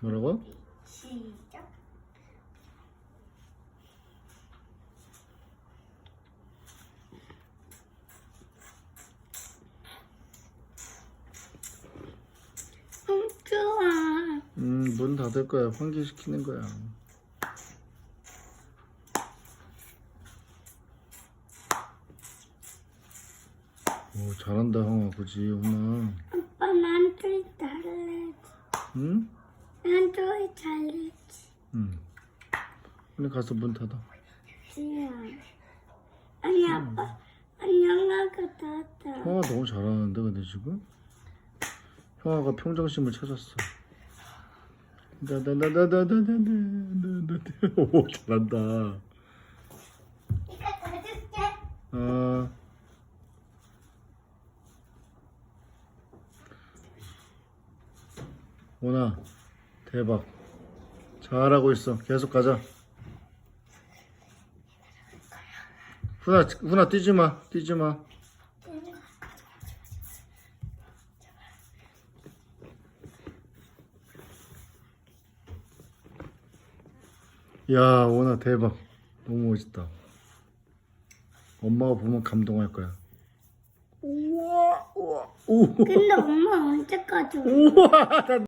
뭐라고? 시작. 음, 좋아. 음, 문 닫을 거야. 환기시키는 거야. 오, 잘한다, 형아. 그지, 훈아. 아빠. 응? 난 토이 잘했지. 응. 근데 가서 문 닫아. 지야. 아니 아빠 안녕하고 닫아. 형아 너무 잘하는데, 근데 지금? 형아가 평정심을 찾았어. 나나나나나나나나나나 오, 잘한다. 이거 닫을게. 아. 오나 대박. 잘하고 있어. 계속 가자. 훈아 훈아 뛰지 마. 뛰지 마. 야, 오나 대박. 너무 멋있다. 엄마가 보면 감동할 거야. 우와, 우와, 우와, 근데 엄마 언제까지 올 우와, 나